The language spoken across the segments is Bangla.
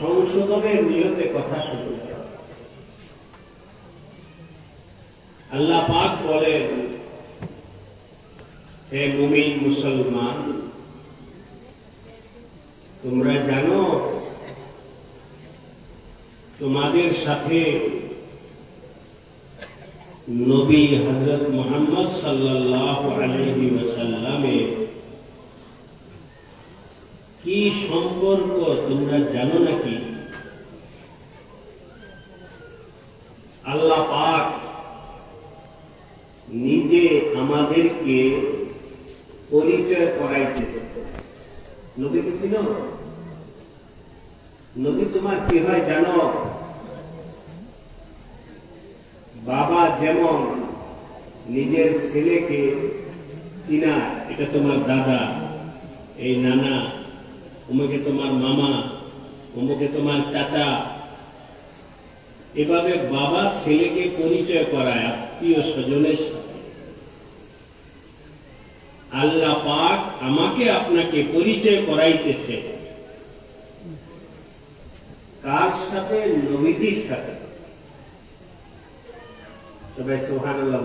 সংশোধনের নিয়তে কথা হবে আল্লাহ পাক বলেন, হে মুমিন মুসলমান, তোমরা জানো, তোমাদের সাথে নবী হজরত মোহাম্মদ সাল্লাহ আলহি ওয়াসাল্লামের কি সম্পর্ক তোমরা জানো নাকি? আল্লাহ পাক নিজে আমাদেরকে পরিচয় করাইতেছে। নবী কি ছিল? নবী তোমার কি হয় জানো? বাবা যেমন নিজের ছেলেকে চিনা, এটা তোমার দাদা, এই নানা। অমুকে তোমার মামা অমুকে তোমার চাচা। এভাবে বাবা ছেলেকে পরিচয় করায় আত্মীয় স্বজনের সাথে। আল্লাহ পাক আমাকে আপনাকে পরিচয় করাইতেছে। কার সাথে? নবীজির সাথে। সবাই সোহান আল্লাহ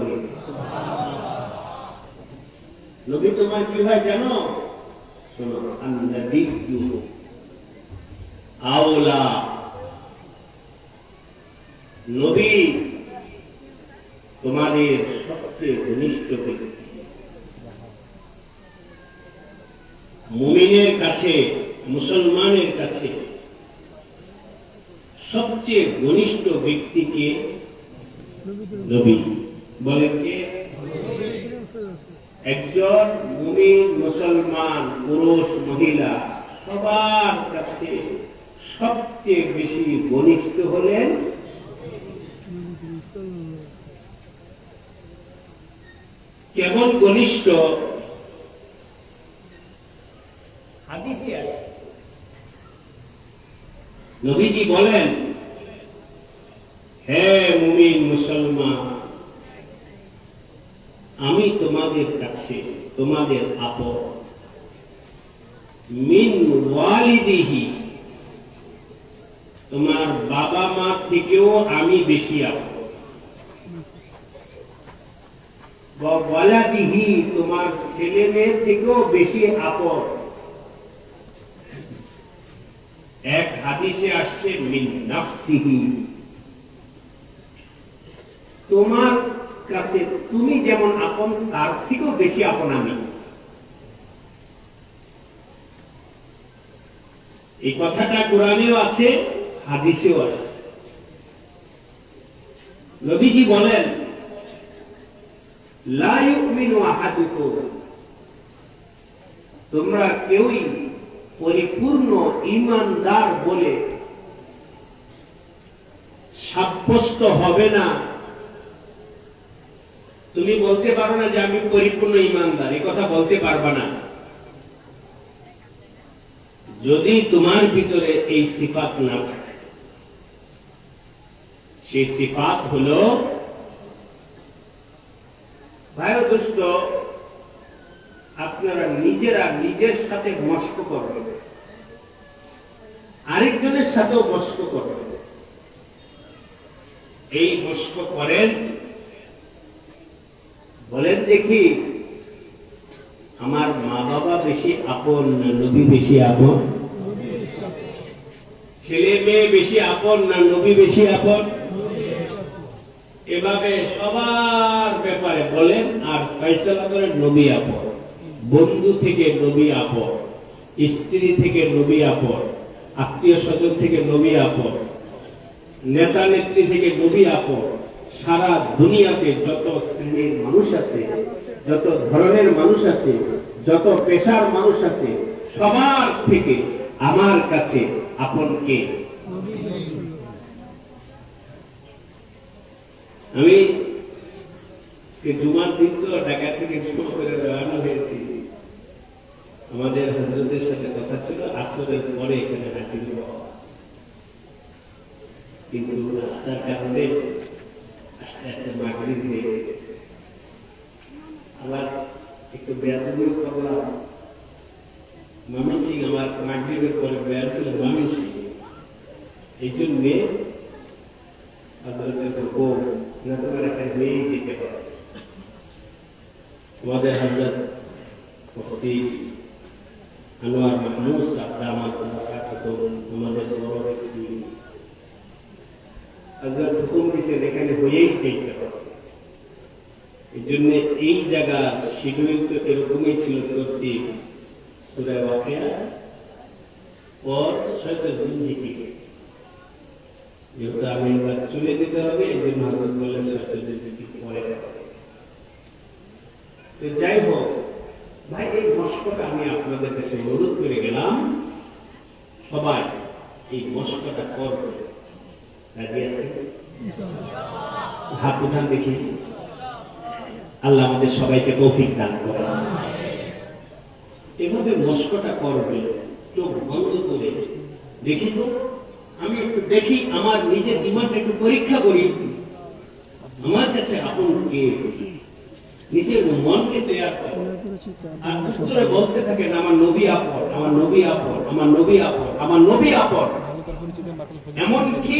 নবী তোমার কি হয় জানো? শোনো আওলা। নবী তোমাদের সবচেয়ে ঘনিষ্ঠ মুমিনের কাছে, মুসলমানের কাছে সবচেয়ে ঘনিষ্ঠ ব্যক্তিকে নবী? বলেন কে? একজন মুমিন, মুসলমান, পুরুষ, মহিলা সবার কাছে সবচেয়ে বেশি ঘনিষ্ঠ হলেন কেমন ঘনিষ্ঠ? নবীজি বলেন, হে মুমিন, মুসলমান, আমি তোমাদের কাছে তোমাদের আপন। মিন ওয়ালিদিহি, তোমার বাবা মা থেকেও আমি বেশি আপন। তোমার ছেলে মেয়ে থেকেও বেশি আপন। এক হাদিসে আসছে, মিন নাফসিহি, তোমার কাছে তুমি যেমন আপন, তার থেকেও বেশি আপন আমি। এই কথাটা কোরআনেও আছে, হাদিসেও আছে। নবীজি বলেন তোমরা কেউই পরিপূর্ণ ইমানদার বলে সাব্যস্ত হবে না। তুমি বলতে পারো না যে আমি পরিপূর্ণ ইমানদার এই কথা বলতে পারবা না। যদি তোমার ভিতরে এই সিফাত না থাকে সেই সিফাত হলো দোস্ত আপনারা নিজেরা নিজের সাথে মস্ক করবেন আরেকজনের সাথেও মস্ক করবেন এই মস্ক করেন বলেন দেখি, আমার মা বাবা বেশি আপন না নবী বেশি আপন? ছেলে মেয়ে বেশি আপন না নবী বেশি আপন? এভাবে সবার ব্যাপারে বলেন, আর ফয়সলা করেন নবী আপন। বন্ধু থেকে নবী আপন, স্ত্রী থেকে নবী আপন, আত্মীয় স্বজন থেকে নবী আপন নেতা নেত্রী থেকে নবী আপন। সারা দুনিয়াতে যত শ্রেণির মানুষ আছে, যত ধরনের মানুষ আছে, যত পেশার মানুষ আছে, সবার থেকে আমার কাছে আপন কে? আমি জুমার দিন তো ঢাকা থেকে শুরু করে রওনা হয়েছি। আমাদের হজরতের সাথে কথা ছিল, আসরের পরে এখানে হাজির কিন্তু রাস্তার কারণে আস্তে মাগরিব হয়ে গেছে আবার একটু বেয়াদবিও করলাম মামি সিং আমার মাগরিবের পরে বেয়াদ ছিল মামি সিং জন্যে হজরতের হুকুম না তোমার একটা হয়েই যেতে হবে আমাদের হজরত মুফতি আনোয়ার মাহমুদ সাহদামাত আমাদের বড় ব্যক্তি হজরত হুকুম দিয়েছেন এখানে হয়েই যেতে হবে এই জন্য এই জায়গা শিডিউল তো এরকমই ছিল করতে সুরায় ওয়াকিয়া পর ছয়টা জিন্দিগি যেহেতু আমি এবার চলে যেতে হবে, এই জন্য হজরত বললেন ছয়টা জিন্দিগি পরে তো যাই হোক, ভাই, এই মস্কটা আমি আপনাদের কাছে অনুরোধ করে গেলাম, সবাই এই মস্কটা করবে রাজি আছে? হাত উঠান দেখি। আল্লাহ আমাদের সবাইকে তৌফিক দান করে এভাবে মস্কটা করবে চোখ বন্ধ করে। দেখি তো, আমি একটু দেখি আমার নিজের ইমানটা একটু পরীক্ষা করি। আমার কাছে আপন কে? নিজের মনকে তৈরি করে। আর উত্তরে বলতে থাকেন, আমার নবী আপন, আমার নবী আপন, আমার নবী আপন, আমার নবী আপন। এমনকি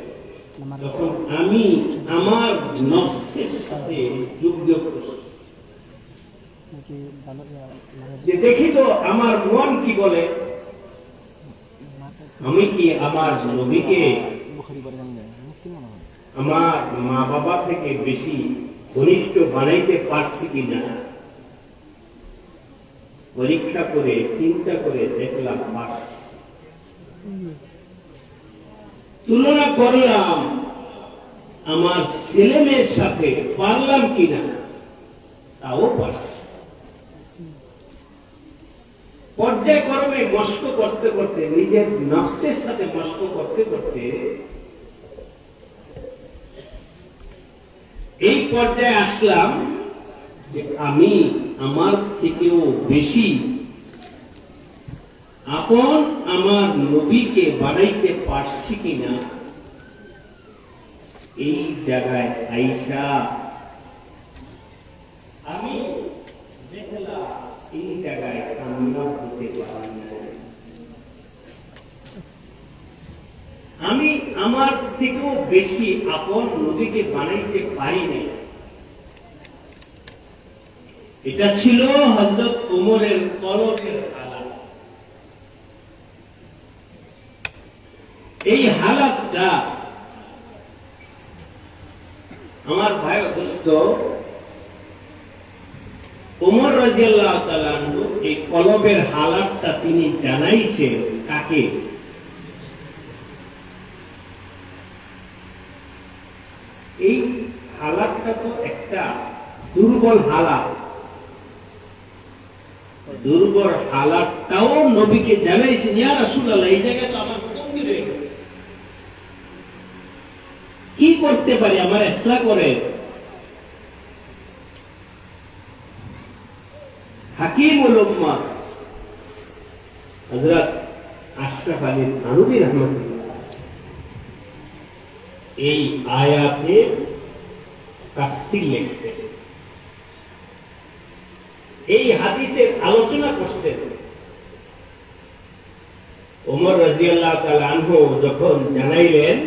তখন আমি আমার নফসের সাথে যুদ্ধ করছি যে দেখি তো আমার মন কি বলে? আমি কি আমার নবীকে আমার মা বাবা থেকে বেশি ঘনিষ্ঠ বানাইতে পারছি কিনা পরীক্ষা করে চিন্তা করে দেখলাম পারছি তুলনা করলাম, আমার ছেলে মেয়ের সাথে পারলাম কিনা? তাও পারছি। পর্যায়ক্রমে মস্ক করতে করতে, নিজের নফসের সাথে মস্ক করতে করতে, এই পর্যায়ে আসলাম যে আমি আমার থেকেও বেশি আপন আমার নবীকে বাড়াইতে পারছি কিনা? এই জায়গায় আইসা আমি দেখলাম, এই জায়গায় হতে পারি আমি আমার থেকেও বেশি আপন নদীকে বানাইতে পারি নাই। এটা ছিল হজরত ওমরের কলমের হালাত এই হালাতটা আমার ভাই দোস্ত ওমর রাজিয়াল্লাহ তাআলাহু এই কলবের হালাতটা তিনি জানাইছেন কাকে? এই হালাতটা তো একটা দুর্বল হালাত। দুর্বল হালাতটাও নবীকে জানাইছেন, ইয়া রাসূলুল্লাহ, এই জায়গায় তো আমার কমতি রয়ে গেছে কি করতে পারি, আমার ইসলাম করে। হাকিমুল উম্মাহ হযরত আশরাফ আলী থানভী রহমাতুল্লাহ। এই আয়াতে তাফসীর লিখছেন এই হাদিসের আলোচনা করছেন ওমর রাজিয়াল্লাহ তাআলা আনহু যখন জানাইলেন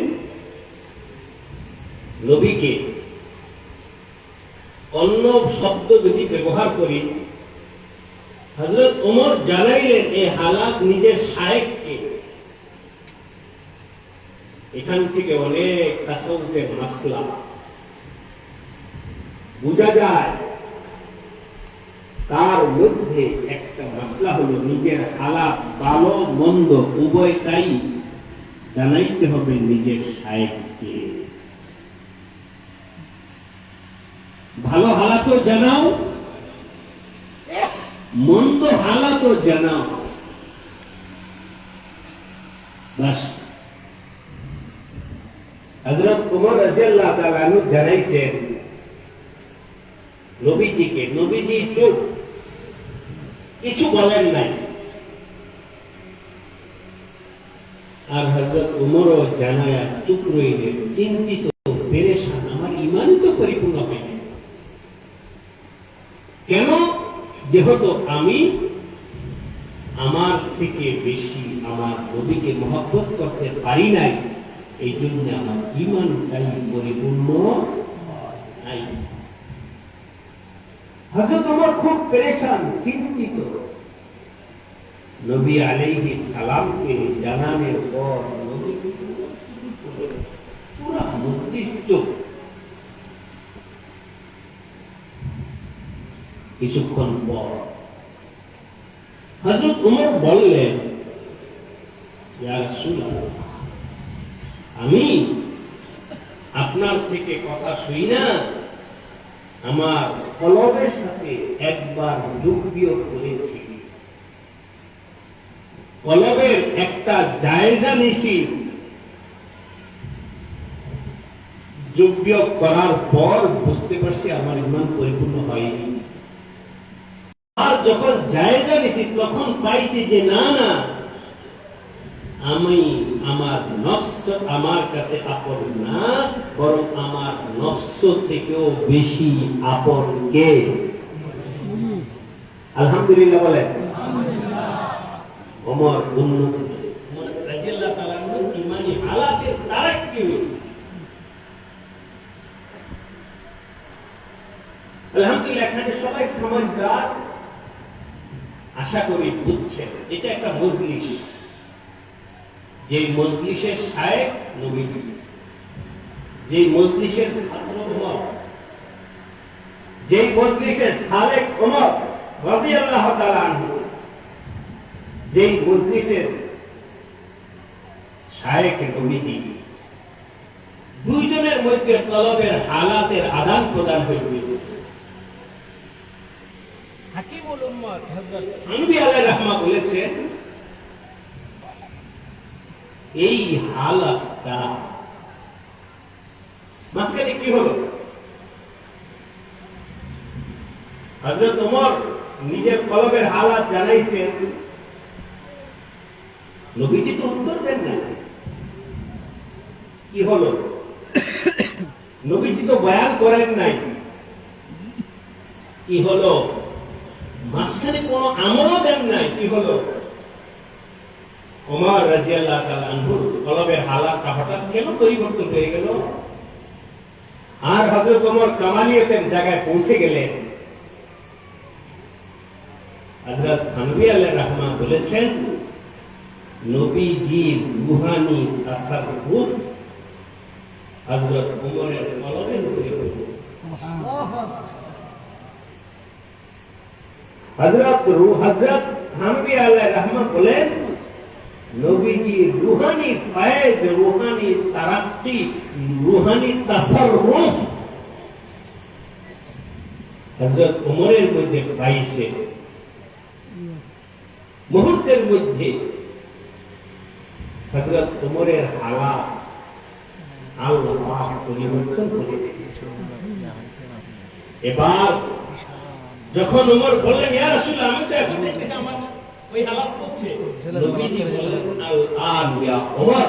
নবীকে অন্য শব্দ যদি ব্যবহার করি হজরত ওমর জানাইলেন এই হালাত নিজের শায়েককে। এখান থেকে অনেক তাসৌফের মাসলা। বোঝা যায়, তার মধ্যে একটা মাসলা হলো নিজের হালাত ভালো, মন্দ, উভয়টাই জানাইতে হবে নিজের শায়েককে। ভালো হালাতও জানাও। মন্দ হালাতও জানাও। জানাইছেন, নবীজিকে, নবীজি চুপ। কিছু বলেন নাই। আর হজরত উমরও জানায়া, চুপ রইলেন চিন্তিত, পেরেশান, আমার ইমান তো পরিপূর্ণ হয়নি। কেন? যেহেতু আমি আমার থেকে বেশি আমার নবীকে মহব্বত করতে পারি নাই এই জন্য আমার ইমানটাই পরিপূর্ণ নাই। হজরত আমার খুব পেরেশান, চিন্তিত। নবী আলাইহি সালামকে জানানোর পর নবী পুরা মসজিদ কিছুক্ষণ পর। হজরত উমর বললেন আমি আপনার থেকে কথা শুই না। আমার কলবের সাথে একবার যোগ বিয়োগ করেছি। কলবের একটা জায়জা নিছি। যোগ বিয়োগ করার পর বুঝতে পারছি আমার ইমান পরিপূর্ণ হয়নি। আর যখন জায়গা নিছি তখন পাইছি যে, না না, আমি আমার নফস আমার কাছে আপন না, বরং আমার নফস থেকেও বেশি আপন কে? আলহামদুলিল্লাহ বলেন। ওমর উন্নতি আলহামদুলিল্লাহ, এখানে সবাই সমাজদার। আশা করি বুঝছেন, এটা একটা মজলিস। যে মজলিসের শায়েক নবীজি। যে মজলিসের ছাত্র ওমর যে মজলিসের সালেক রাদিয়াল্লাহু তাআলা আনহু। যে মজলিসের শায়েক নবীজি। দুইজনের মধ্যে তলবের হালাতের আদান প্রদান হয়ে গেছে হাকিমুল উম্মত হযরত বলেছেন, এই মাঝখানে কি হলো? নিজের কলবের হালাত জানাইছেন, নবীজি তো উত্তর দেন না কি হলো? নবীজি তো বয়ান করেন নাই। কি হলো? মাঝখানে কোনো আমলও দেন নাই। কি হলো? ওমর রাজিয়াল্লাহ আনহুর কলবের হালাতটা হঠাৎ কেন পরিবর্তন হয়ে গেল? আর হযরত ওমর কামালিয়তের জায়গায় পৌঁছে গেলেন। হযরত হানবি আলাইহির রাহমা বলেছেন নবীজির রুহানি তাসাররুফ হযরত ওমরের কলবের উপরে হয়েছে হজরত রু হজরত হানবি আল্লাহ রহমান বলেন, নবীজি রুহানি ফায়েজ, রুহানি তারাক্কি, রুহানি তাসাররুফ। হজরত ওমরের মধ্যে পাইছে মুহূর্তের মধ্যে হজরত ওমরের হালাত আল্লাহ পরিবর্তন করে দিয়েছে। এবার যখন ওমর বললেন ইয়া রাসূলুল্লাহ আমি তো এখন দেখতেছি আমার ওই হালাত হচ্ছে নবীজি বললেন আল আন ইয়া ওমর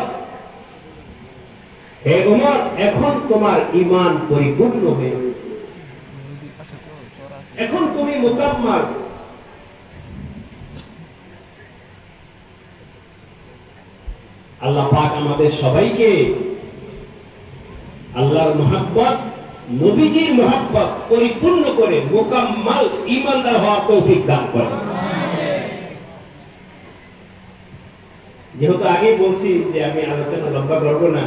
হে ওমর এখন তোমার ঈমান পরিপূর্ণ হয়েছে এখন তুমি মুকাম্মাল আল্লাহ পাক আমাদের সবাইকে আল্লাহর মহাব্বত নবীজির মহাব্বত পরিপূর্ণ করে মোকাম্মাল ইমানদার হওয়ার তৌফিক দান করে যেহেতু আগে বলছি যে আমি আলোচনা লম্বা করব না,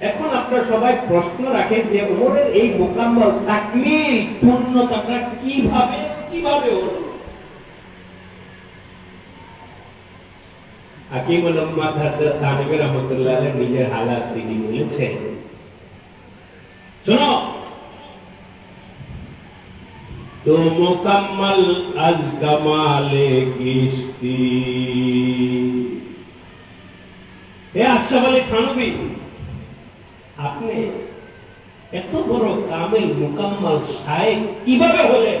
এখন আপনারা সবাই প্রশ্ন রাখেন যে ওমরের এই মোকাম্মল তাকমিল, পূর্ণতাটা কীভাবে কীভাবে হলো? হাকিমুল উম্মাত হযরত তানবী রাহমাতুল্লাহ নিজের হালাত তিনি বলেছেন শোনো। তো মোকাম্মল আজ কামালে কিস্তি হে আশরাফ আলী খানবি আপনি এত বড় কামেল মোকাম্মল সাহেব কীভাবে হলেন?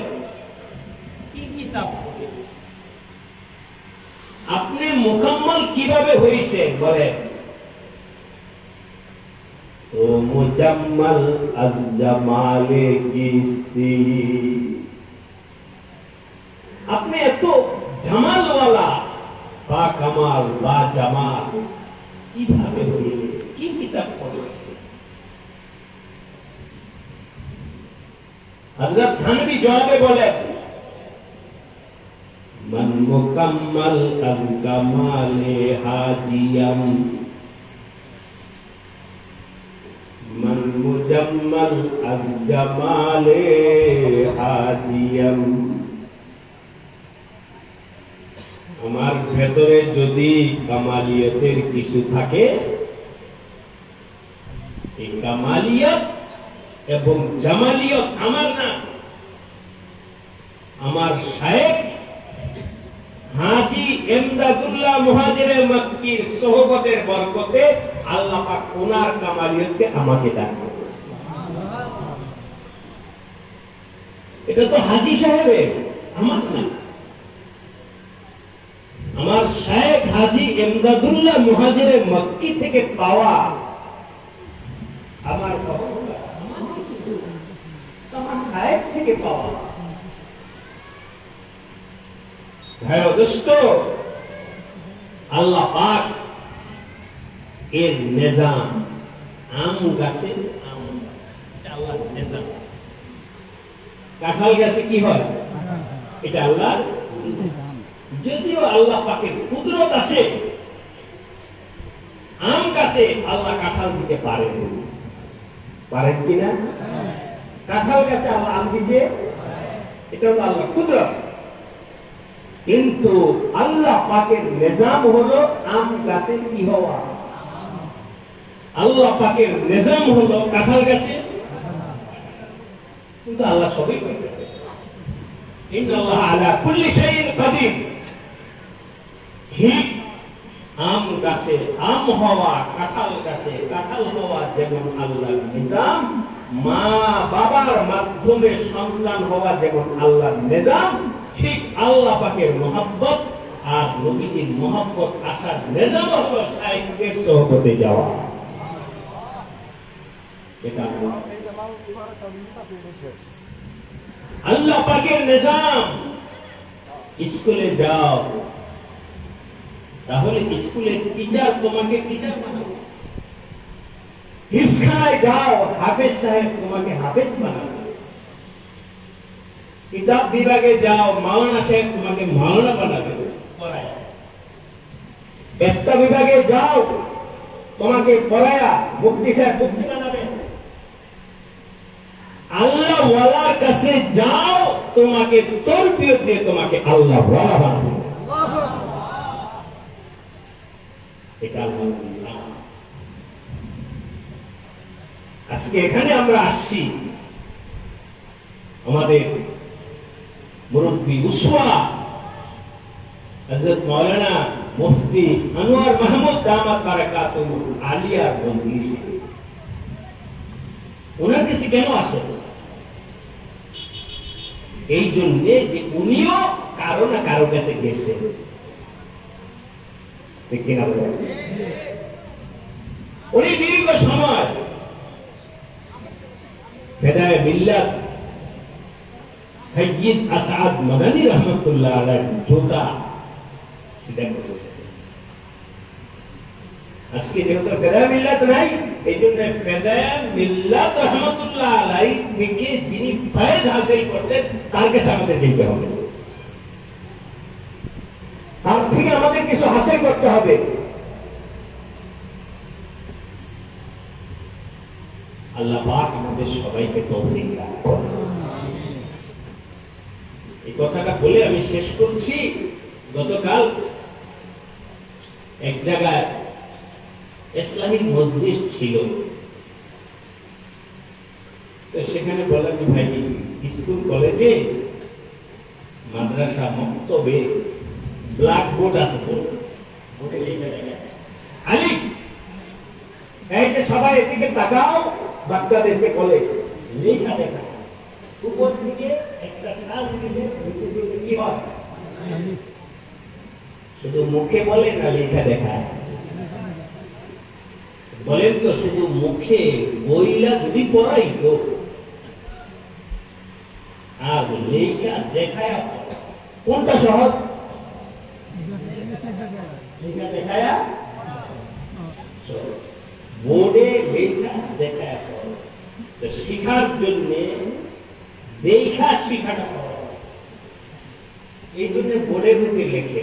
কি কিতাব আপনি মোকাম্মল কীভাবে হয়েছে বলে वो मुजम्मल अज जमाले की अपने तो জামাল ওয়ালা বা কামাল বা জামাল কিভাবে হইল কি কিতাব পড়েছে হযরত থানভী জবাবে বলেন মান মুকাম্মাল আজ কামালে হাজিয়াম من مجمل از جمال حاجیم আমার ভেতরে যদি কামালিয়তের কিছু থাকে এই কামালিয়ত এবং জামালিয়ত আমার না আমার শায়েক হাজি এমদাদুল্লাহ মুহাজিরে মক্কির সোহবতের বরকতে আল্লাহ পাক ওনার কামালিয়তকে আমাকে দান এটা তো হাজি সাহেবের, আমার না। আমার শায়েখ হাজি এমদাদুল্লাহ মুহাজিরে মক্কি থেকে পাওয়া আমার আমার শায়েখ থেকে পাওয়া। আল্লাহ পাক এর নিজাম, আম গাছে আম। এটা আল্লাহর নিজাম। কাঁঠাল গাছে কি হয়? এটা আল্লাহ যদিও আল্লাহ পাকের কুদরত আছে, আম গাছে আল্লাহ কাঁঠাল দিতে পারেন পারেন কিনা কাঁঠাল গাছে আল্লাহ আম দিতে এটা হলো আল্লাহ কুদরত। কিন্তু আল্লাহ পাকের নিজাম হলো আম গাছে কি হওয়া? আল্লাহ পাকের নিজাম হলো কাঁঠাল গাছে কিন্তু আল্লাহ সবই করতে ঠিক মাধ্যমে সন্তান হওয়া যেমন আল্লাহর নিজাম, ঠিক আল্লাহ পাকের মহাব্বত আর নবীজির মহাব্বত আসার নিজাম হলো সাহিত্যের সহপতে যাওয়া। এটা আল্লাহ পাকের নিজাম। স্কুলে যাও। তাহলে স্কুলের টিচার তোমাকে টিচার বানাবে। হিফখানায় যাও, হাফেজ সাহেব তোমাকে হাফেজ বানাবে। কিতাব বিভাগে যাও, মাওলানা সাহেব তোমাকে মাওলানা বানাবে। একটা বিভাগে যাও, তোমাকে পড়ায়া মুক্তি সাহেব মুক্তি বানাবে। আল্লাহ ওয়ালার কাছে যাও, তোমাকে তরবিয়ত দিয়ে তোমাকে আল্লাহ ওয়ালা বানাবে। আজকে এখানে আমরা আসছি। আমাদের মুরব্বী উসওয়া, হযরত মুফতি আনোয়ার মাহমুদ দামাত বারাকাতুহু আলিয়া মজলিসে ওনার কাছে কেন আসে এই জন্য যে উনিও কারও না কারও কাছে গেছে? উনি দীর্ঘ সময় ফেদায় মিল্লাত সৈয়দ আসাদ মাদানী রহমতুল্লাহ জোতা সেটা করেছে আজকে যেহেতু ফেদায় মিল্লাত নাই, এই জন্য ফেদায় মিল্লাত রহমতুল্লাহ আলাই থেকে যিনি ফয়েজ হাসিল করতেন তার আমাদের যেতে হবে। তার থেকে আমাদের কিছু হাসিল করতে হবে। আল্লাহ পাক আমাদের সবাইকে তৌফিক দান এই কথাটা বলে আমি শেষ করছি। গতকাল এক জায়গায় ইসলামিক মসজিদ ছিল। তো সেখানে বললাম যে ভাই, স্কুল, কলেজে মাদ্রাসা মক্তবে ব্ল্যাক বোর্ড। আছে আলী সবাই এদিকে তাকাও, বাচ্চাদেরকে বলে, লেখা দেখা উপর থেকে একটা কাজ দিলে কি হয়? শুধু মুখে বলে না, লেখা দেখায়। বলেন শুধু মুখে বইলা যদি পড়াই তো? আর লেখা দেখায় কোনটা সহজ? বোর্ডে লেখা শিখার জন্য এই জন্য বোর্ডের লেখে।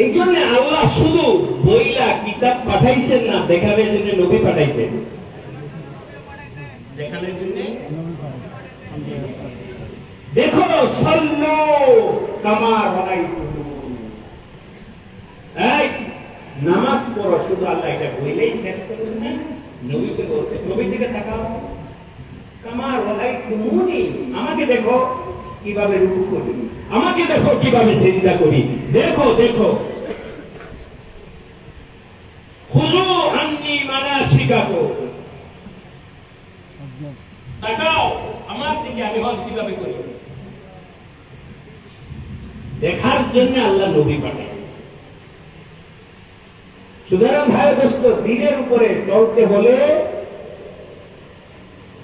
এই জন্য আল্লাহ শুধু বইলা, কিতাব পাঠাইছেন না, দেখানোর জন্য নবী পাঠাইছেন। দেখো সন্ন কামার বানাই নামাজ পড়ো, শুধু আল্লাহ এটা বইলেই শেষ করবেন না। নবীকে বলছে নবী থেকে তাকাও। কামার বানাই তুমুনি আমাকে দেখো। কীভাবে রুকু করি? আমাকে দেখো কীভাবে চিন্তা করি। দেখো দেখো। দেখার জন্য আল্লাহ দিনের উপরে চলতে হলে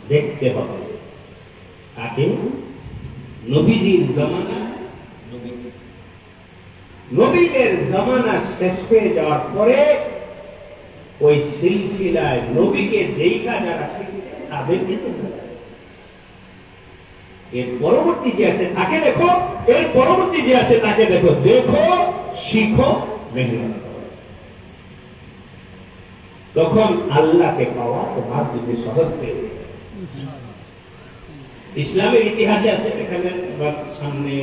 দেখতে হবে। তাকে নবীজির নবীদের শেষ হয়ে যাওয়ার পরে ওই সিলসিলায় নবীকে যারা শিখছে এর পরবর্তী যে আছে, তাকে দেখো। এর পরবর্তী যে আছে, তাকে দেখো। দেখো, শিখো মেহনত তখন আল্লাহকে পাওয়া তোমার যদি সহজ পেয়ে। ইসলামের ইতিহাসে আছে, এখানে আবার সামনে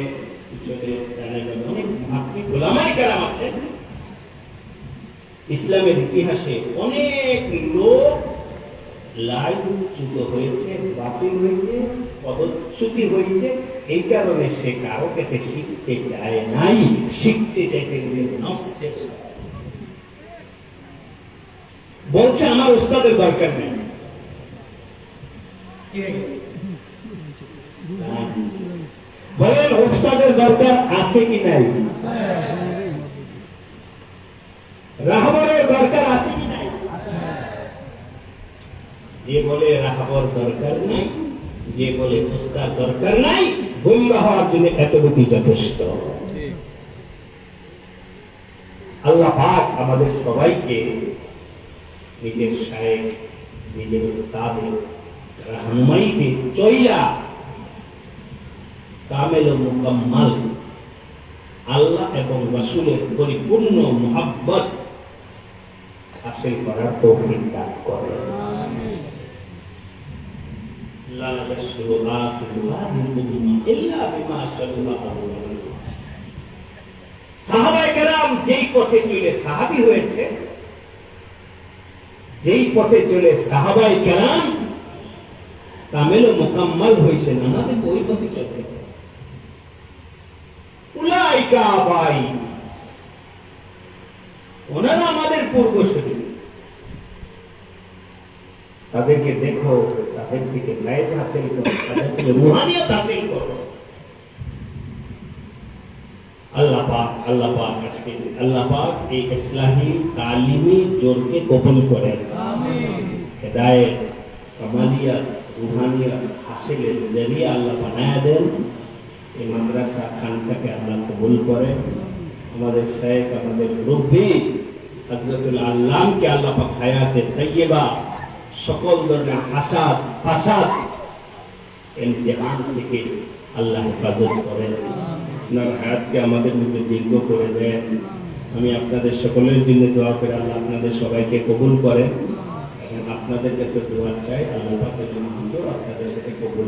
ইসলামের ইতিহাসে অনেক লোক লাইচ্যুত হয়েছে, বাতিল হয়েছে, পদচ্যুতি হয়েছে। এই কারণে সে কারও কাছে শিখতে চায় নাই। শিখতে চাইছে যে বলছে, আমার উস্তাদের দরকার নেই? বলেন, উস্তাদের দরকার আছে কি নাই? রাহবরের দরকার আছে কি নাই? যে বলে রাহবর দরকার নাই, যে বলে উস্তাদ দরকার নাই গুমরা হওয়ার জন্য এতটুকু যথেষ্ট। আল্লাহ পাক আমাদের সবাইকে নিজের সাহেব নিজের উস্তাদের রাহনুমাইতে চইলা কামেল মুকাম্মাল আল্লাহ এবং রাসূলের পরিপূর্ণ মুহাব্বত হাসিল করার তৌফিক দান কেরাম যেই পথে চলে সাহাবী হয়েছে, যেই পথে চলে ও মুকাম্মাল হয়েছে আমাদের ওই পথে চলতে। উলাইকা আবাই। ওনারা আমাদের পূর্বসূরি। তাদেরকে দেখো তাদের থেকে ন্যায় হাসিল করো তাদের থেকে রুহানিয়ত হাসিল করো। আল্লাহ পাক আল্লাহ পাক আজকে আল্লাহ পাক এই ইসলামী তালিমি জোরকে কবুল করেন। হেদায়েত কামালিয়া রুহানিয়া হাসিলের জরিয়া আল্লাহ বানায় দেন। এই মাদ্রাসা খানটাকে আল্লাহ কবুল করে। আমাদের শেখ, আমাদের রব্বি হজরতুল আল্লামকে আল্লাহ হায়াতে তৈয়বা সকল ধরনের হাসাদ ফাসাদ ইমতিহান থেকে আল্লাহ হেফাজত করেন। আপনার হায়াতকে আমাদের মধ্যে দীর্ঘ করে দেন। আমি আপনাদের সকলের জন্য দোয়া করে আল্লাহ আপনাদের সবাইকে কবুল করেন। এবং আপনাদের কাছে দোয়া চাই, আল্লাহ পাকের জন্য আপনাদের সাথে কবুল